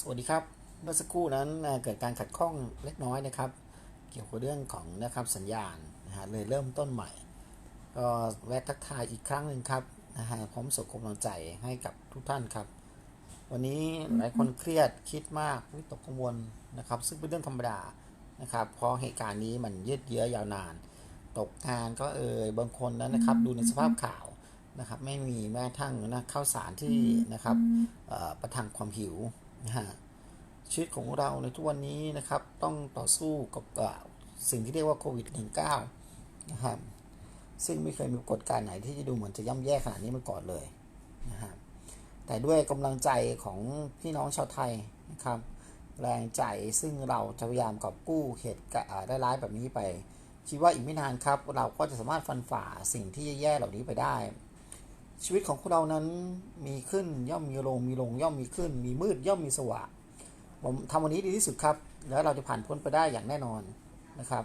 สวัสดีครับ เมื่อสักครู่นั้นเกิดการขัดข้องเล็กน้อยนะครับ เกี่ยวกับเรื่องของนะครับสัญญาณนะฮะเลยเริ่มต้นใหม่ ก็แวะทักทายอีกครั้งหนึ่งครับนะฮะพร้อมส่งกำลังใจให้กับทุกท่านครับ วันนี้หลายคนเครียดคิดมากวิตกกังวลนะครับ ซึ่งเป็นเรื่องธรรมดานะครับเพราะเหตุการณ์นี้มันยืดเยื้อยาวนาน ตกงานก็เอ่ยบางคนนั้นนะครับ ดูในสภาพข่าวนะครับ ไม่มีแม้กระทั่งนะข้าวสารที่นะครับประทังความหิว นะฮะชีวิตของเราในทุกวันนี้นะครับ ต้องต่อสู้กับสิ่งที่เรียกว่าโควิด -19 นะครับซึ่งไม่เคยมีปรากฏการณ์ไหนที่จะดูเหมือนจะย่ำแย่ขนาดนี้มาก่อนเลยนะครับแต่ด้วยกำลังใจของพี่น้องชาวไทยนะครับ แรงใจซึ่งเราจะพยายามกอบกู้เหตุการณ์ร้ายแบบนี้ไปคิดว่าอีกไม่นานครับ เราก็จะสามารถฟันฝ่าสิ่งที่แย่ๆเหล่านี้ไปได้ ชีวิตของพวกเรานั้นมีขึ้นย่อมมีลงมีลงย่อมมีขึ้น มีมืดย่อมมีสว่างผมทำวันนี้ดีที่สุดครับ แล้วเราจะผ่านพ้นไปได้อย่างแน่นอนนะครับ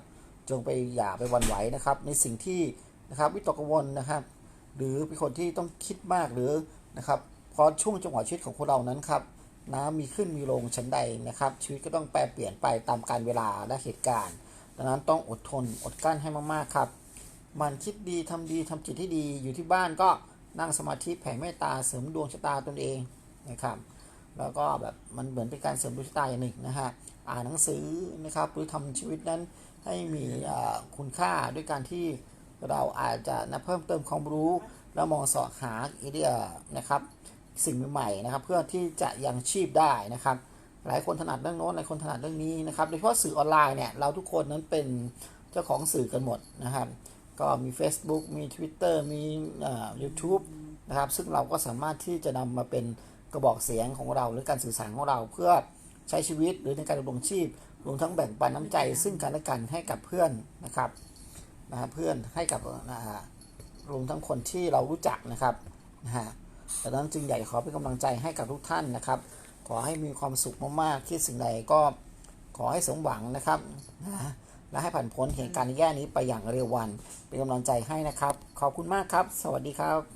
จงไปอย่าไปวันไหวนะครับ ในสิ่งที่นะครับวิตกกังวลนะครับ หรือเป็นคนที่ต้องคิดมากหรือนะครับเพราะช่วงจังหวะชีวิตของพวกเรานั้นครับน้ำมีขึ้นมีลงชั้นใดนะครับ ชีวิตก็ต้องแปรเปลี่ยนไปตามการเวลาและเหตุการณ์ ดังนั้นต้องอดทนอดกลั้นให้มากๆครับ มันคิดดีทำดีทำจิตที่ดีอยู่ที่บ้านก็ นั่งสมาธิแผ่เมตตาเสริมดวงชะตาตนเองนะครับ แล้วก็แบบมันเหมือนเป็นการเสริมดวงชะตาอย่างหนึ่งนะฮะอ่านหนังสือนะครับหรือทำชีวิตนั้นให้มีคุณค่าด้วยการที่เราอาจจะนะเพิ่มเติมความรู้แล้วมองสาะหาไอเดียนะครับสิ่งใหม่ๆนะครับ เพื่อที่จะยังชีพได้นะครับ หลายคนถนัดเรื่องโน้นหลายคนถนัดเรื่องนี้นะครับโดยเฉพาะสื่อออนไลน์เนี่ยเราทุกคนนั้นเป็นเจ้าของสื่อกันหมดนะครับ ก็มี Facebook มี Twitter มีอ่า YouTube นะครับซึ่งเราก็สามารถที่จะนำมาเป็นกระบอกเสียงของเรา หรือการสื่อสารของเราเพื่อใช้ชีวิตหรือในการดำรงชีพรวมทั้งแบ่งปันน้ำใจ ซึ่งกันและกันให้กับเพื่อนนะครับนะเพื่อนให้กับนะฮะรวมทั้งคนที่เรารู้จักนะครับนะฮะดังนั้นจึงอยากจะขอเป็นกำลังใจให้กับทุกท่านนะครับ ขอให้มีความสุขมากๆคิดสิ่งใดก็ขอให้สมหวังนะครับนะ และให้ผ่านพ้นเหตุการณ์แย่นี้ไปอย่างเร็ววัน เป็นกำลังใจให้นะครับ ขอบคุณมากครับ สวัสดีครับ